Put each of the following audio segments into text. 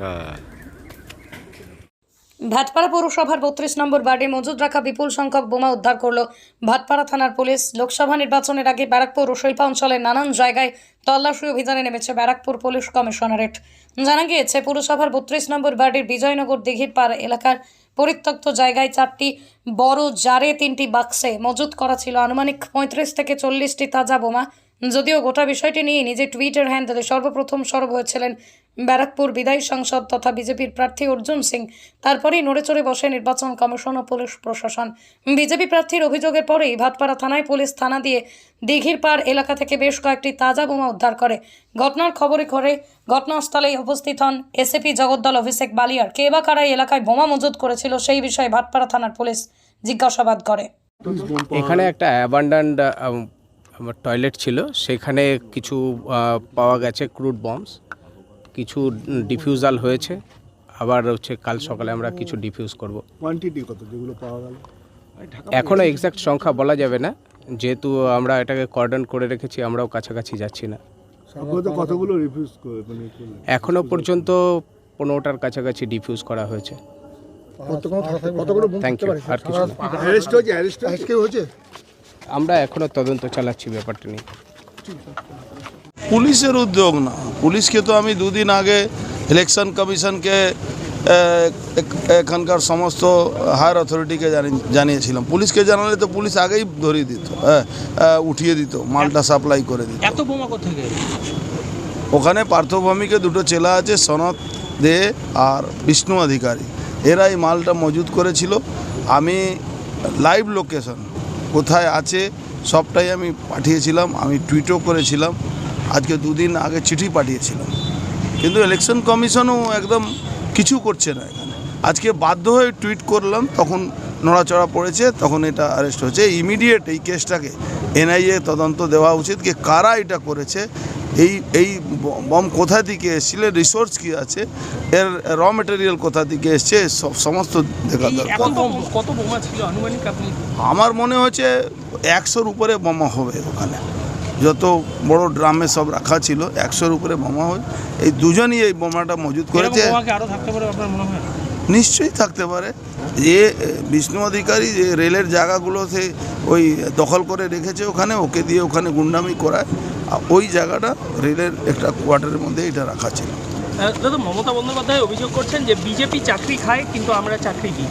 হ্যাঁ। ভাটপাড়া পৌরসভার বত্রিশ নম্বর বার্ডে মজুদ রাখা বিপুল সংখ্যক বোমা উদ্ধার করল ভাটপাড়া থানার পুলিশ। লোকসভা নির্বাচনের আগে ব্যারাকপুর ও শিল্পা অঞ্চলের নানান জায়গায় তল্লাশি অভিযানে নেমেছে ব্যারাকপুর পুলিশ কমিশনারেট। জানা গিয়েছে, পুরসভার বত্রিশ নম্বর বার্ডের বিজয়নগর দিঘির পাড় এলাকার পরিত্যক্ত জায়গায় চারটি বড় জারে তিনটি বাক্সে মজুত করা ছিল আনুমানিক পঁয়ত্রিশ থেকে চল্লিশটি তাজা বোমা। যদিও গোটা বিষয়টি নিয়ে নিজে টুইটার হ্যান্ডেলে সর্বপ্রথম সরব হয়েছিলেন ব্যারাকপুর বিদায়ী সাংসদ তথা বিজেপির প্রার্থী অর্জুন সিং। তারপরেই নড়েচড়ে বসে নির্বাচন কমিশন ও পুলিশ প্রশাসন। বিজেপি প্রার্থীর অভিযোগের পরেই ভাটপাড়া থানায় পুলিশ থানা দিয়ে দিঘির পাড় এলাকা থেকে বেশ কয়েকটি তাজা বোমা উদ্ধার করে। ঘটনার খবরে করে ঘটনাস্থলেই উপস্থিত হন এসএপি জগদ্দল অভিষেক বালিয়ার। কে বা কারা এলাকায় বোমা মজুত করেছিল সেই বিষয়ে ভাটপাড়া থানার পুলিশ জিজ্ঞাসাবাদ করে। এখানে একটা অ্যাবান্ডান্ট টয়লেট ছিল। সেখানে কিছু পাওয়া গেছে ক্রুড বম্বস কিছু ডিফিউজাল হয়েছে। আবার হচ্ছে কাল সকালে আমরা কিছু ডিফিউজ করব। কোয়ান্টিটি কত যেগুলো পাওয়া গেল? এখনও এক্স্যাক্ট সংখ্যা বলা যাবে না। যেহেতু আমরা এটাকে কর্ডন করে রেখেছি আমরাও কাছাকাছি যাচ্ছি না। কতগুলো রিফিউজ করে মানে এখনও পর্যন্ত পনেরোটার কাছাকাছি ডিফিউজ করা হয়েছে। আমরা এখনও তদন্ত চালাচ্ছি ব্যাপারটা নিয়ে। পুলিশের উদ্যোগ না। পুলিশকে তো আমি দুদিন আগে ইলেকশন কমিশনকে এখানকার সমস্ত হায়ার অথরিটিকে জানি- জানিয়েছিলাম। পুলিশকে জানালে তো পুলিশ আগেই ধরিয়ে দিত হ্যাঁ উঠিয়ে দিত মালটা সাপ্লাই করে দিত। এত বোমা কোথেকে ওখানে পার্থভূমিকে দুটো চেলা আছে সনদ দে আর বিষ্ণু অধিকারী। এরা এই মালটা মজুদ করেছিল। আমি লাইভ লোকেশন কোথায় আছে সবটাই আমি পাঠিয়েছিলাম আমি টুইটও করেছিলাম। আজকে দুদিন আগে চিঠি পাঠিয়েছিলাম। কিন্তু ইলেকশন কমিশনও একদম কিছু করছে না এখানে। আজকে বাধ্য হয়ে টুইট করলাম তখন নড়াচড়া পড়েছে তখন এটা অ্যারেস্ট হয়েছে। ইমিডিয়েট এই কেসটাকে এনআইএ তদন্ত দেওয়া উচিত কি কারা এটা করেছে এই এই বম কোথা থেকে এসেছিল রিসোর্স কি আছে এর র মেটেরিয়াল কোথা থেকে এসছে সব সমস্ত দেখা দরকার। বোম- কত বোমা ছিল আনুমানিক আমার মনে হচ্ছে একশোর উপরে বোমা হবে ওখানে। যত বড় ড্রামে সব রাখা ছিল একশোর উপরে বোমা হয়। এই দুজনই এই বোমাটা মজুদ করেছে। নিশ্চয়ই থাকতে পারে। যে বিষ্ণু অধিকারী যে রেলের জায়গাগুলোতে ওই দখল করে রেখেছে ওখানে ওকে দিয়ে ওখানে গুন্ডামি করায়। আর ওই জায়গাটা রেলের একটা কোয়ার্টারের মধ্যে এটা রাখা ছিল। দাদা মমতা বন্দ্যোপাধ্যায় অভিযোগ করছেন যে বিজেপি চাকরি খায় কিন্তু আমরা চাকরি দিই।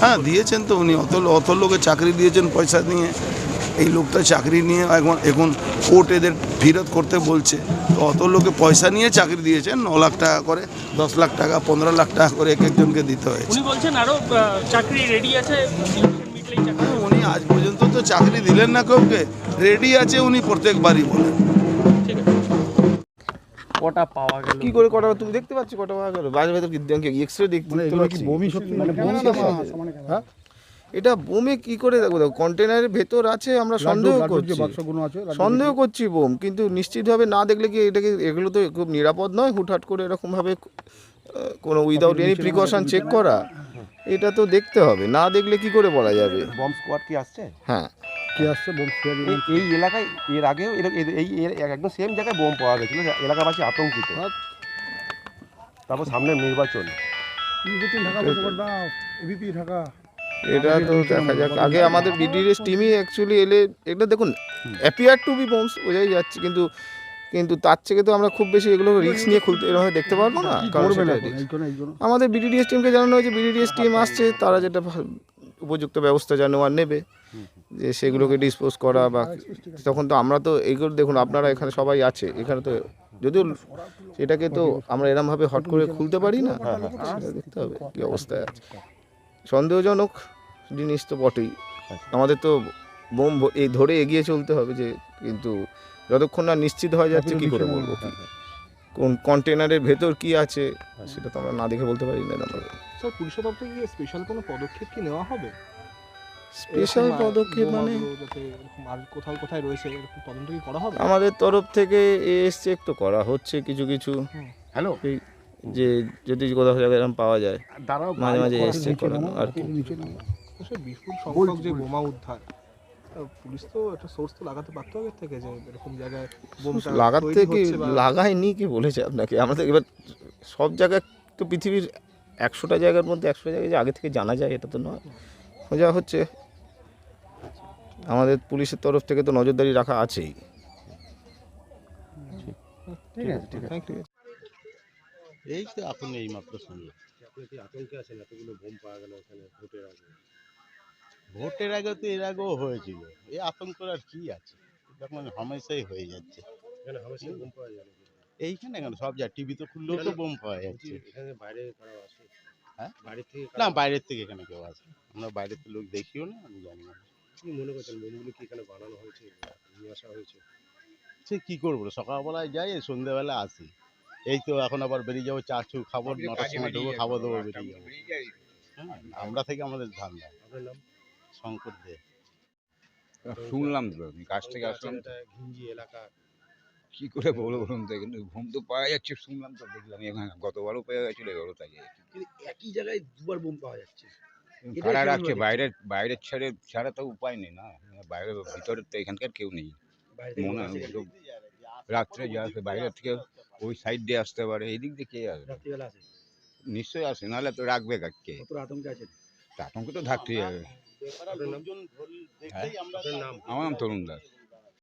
হ্যাঁ দিয়েছেন তো উনি। অত অত লোকে চাকরি দিয়েছেন পয়সা নিয়ে। এই লোকটা চাকরি নিয়ে এখন এখন কোর্ট এদের ফিরত করতে বলছে। তো অত লোকে পয়সা নিয়ে চাকরি দিয়েছেন ন লাখ টাকা করে দশ লাখ টাকা পনেরো লাখ টাকা করে এক একজনকে দিতে হয়েছে। উনি বলছেন আরও চাকরি রেডি আছে হবে। উনি আজ পর্যন্ত তো চাকরি দিলেন না কাউকে রেডি আছে উনি প্রত্যেকবারই বলেন। কটা পাওয়া গেল? কি করে কটা তুমি দেখতে পাচ্ছ কটা পাওয়া গেল? বাজে ভেতর কি এক্স রে দেখতে মানে কি বমি সত্যি? মানে বমি হ্যাঁ? এটা বোমে কি করে দেখো দেখো কন্টেনারের ভেতর আছে আমরা সন্দেহ করছি যে বাক্সগুলো আছে লাড্ডুর সন্দেহ করছি বোম কিন্তু নিশ্চিতভাবে না দেখলে কি এটাকে এগুলো তো খুব নিরাপদ নয় হুটহাট করে এরকম ভাবে কোনো উইদাউট এনি প্রিকশন চেক করা এটা তো দেখতে হবে না দেখলে কি করে বলা যাবে? বম্ব স্কোয়াড কি আসছে? হ্যাঁ। কি আসছে বোম এই এলাকায় এর আগেও এই এর একদম সেম জায়গায় বোম পাওয়া গেছিল এলাকাবাসী আতঙ্কিত। তারপর সামনে নির্বাচন। ঢাকা বলতে না এবিপি ঢাকা। এটা তো দেখা যাক। আগে আমাদের বিডিএস টিমই অ্যাকচুয়ালি এলে এটা দেখুন অ্যাপিয়ার টু বি বোমস বোঝাই যাচ্ছে কিন্তু কিন্তু তার থেকে তো আমরা খুব বেশি এগুলো রিস্ক নিয়ে খুলতে এরকম দেখতে পারব না কারণ আমাদের বিডিডিএস টিমকে জানানো হয়েছে বিডিডিএস টিম আসছে তারা যেটা উপযুক্ত ব্যবস্থা যা নেওয়ার নেবে যে সেগুলোকে ডিসপোজ করা বা তখন তো আমরা তো এইগুলো দেখুন আপনারা এখানে সবাই আছে এখানে তো যদিও এটাকে তো আমরা এরমভাবে হট করে খুলতে পারি না সেটা দেখতে হবে কী অবস্থায় আছে। সন্দেহজনক জিনিস তো বটেই। আমাদের তো বোম এই ধরে এগিয়ে চলতে হবে যে কিন্তু যতক্ষণ না নিশ্চিত হয়ে যাচ্ছে কি করে বলব? কোন কন্টেনারের ভেতর কি আছে সেটা তো আমরা না দেখে বলতে পারি না। স্যার পুলিশের তরফ থেকে স্পেশাল কোনো পদক্ষেপ কি নেওয়া হবে? স্পেশাল পদক্ষেপ মানে? আর কোথাও কোথায় রয়েছে এরকম তদন্ত কি করা হবে? আমাদের তরফ থেকে এএস চেক তো করা হচ্ছে কিছু কিছু। হ্যালো এই যে যদি কোথাও জায়গায় এরকম পাওয়া যায় দাঁড়াও মাঝে মাঝে চেক করানো আর কি। নিচে নামো। তো সে বিপুল সংখ্যক যে বোমা উদ্ধার পুলিশ তো একটা সোর্স তো লাগাতে পারতো আগের থেকে যে এরকম জায়গায় বোমটা লাগাতে কি লাগায়নি কি বলেছে আপনাকে? আমরা তো এবার সব জায়গায় তো পৃথিবীর একশোটা জায়গার মধ্যে একশোটা জায়গায় যে আগে থেকে জানা যায় এটা তো নয়। যা হচ্ছে আমাদের পুলিশের তরফ থেকে তো নজরদারি রাখা আছেই। ঠিক আছে ঠিক আছে। ঠিক আছে এই তো এখন এই মাত্র শুনলাম আপনি কি আতঙ্কে আছেন? এতগুলো বোম পাওয়া গেল ওখানে ভোটের আগে। ভোটের আগে তো এর আগেও হয়েছিল। এই আতঙ্ক আর কি আছে? যখন হামেশাই হয়ে যাচ্ছে। এখানে হামেশা বোম পাওয়া যায় এইখানে কেন? সব যা টিভি তো খুললেও তো বোম পাওয়া যাচ্ছে। এখানে বাইরে কারা আসে হ্যাঁ? বাইরে থেকে না বাইরের থেকে এখানে কেউ আসে আমরা বাইরের লোক দেখিও না আমি জানি না। কি মনে করছেন বোমগুলো কি এখানে বানানো হয়েছে নিয়ে আসা হয়েছে? সে কি করব? সকালবেলায় যাই সন্ধ্যাবেলা আসি। এই তো এখন আবার বেরিয়ে যাব চা চু খাব নটার সময় দেবো খাব দেবো বেরিয়ে যাব। হ্যাঁ আমরা থেকে আমাদের ধান্দা। শঙ্কর দে। শুনলাম তো আমি কাছ থেকে আসলাম। ঘিঞ্জি এলাকা। কি করে বলব বলুন তো কিন্তু ঘুম তো পাওয়া যাচ্ছে শুনলাম তো দেখলাম এখানে গতবারও পেয়ে গেছিল এবারও তাই একই জায়গায় দুবার বোম পাওয়া যাচ্ছে। কারা রাখছে? বাইরের বাইরের ছেড়ে ছাড়া তো উপায় নেই না। বাইরের ভিতরে তো এখানকার কেউ নেই। মনে হয় রাত্রে যা বাইরের থেকে ওই সাইড দিয়ে আসতে পারে এই দিক দিয়ে কে আসবে। রাত্রিবেলা আসে। নিশ্চয়ই আসে নাহলে তো রাখবে কাকে কত আতঙ্কে আছে আতঙ্কে তো থাকতেই হবে। নাম? আমার নাম তরুণ দাস।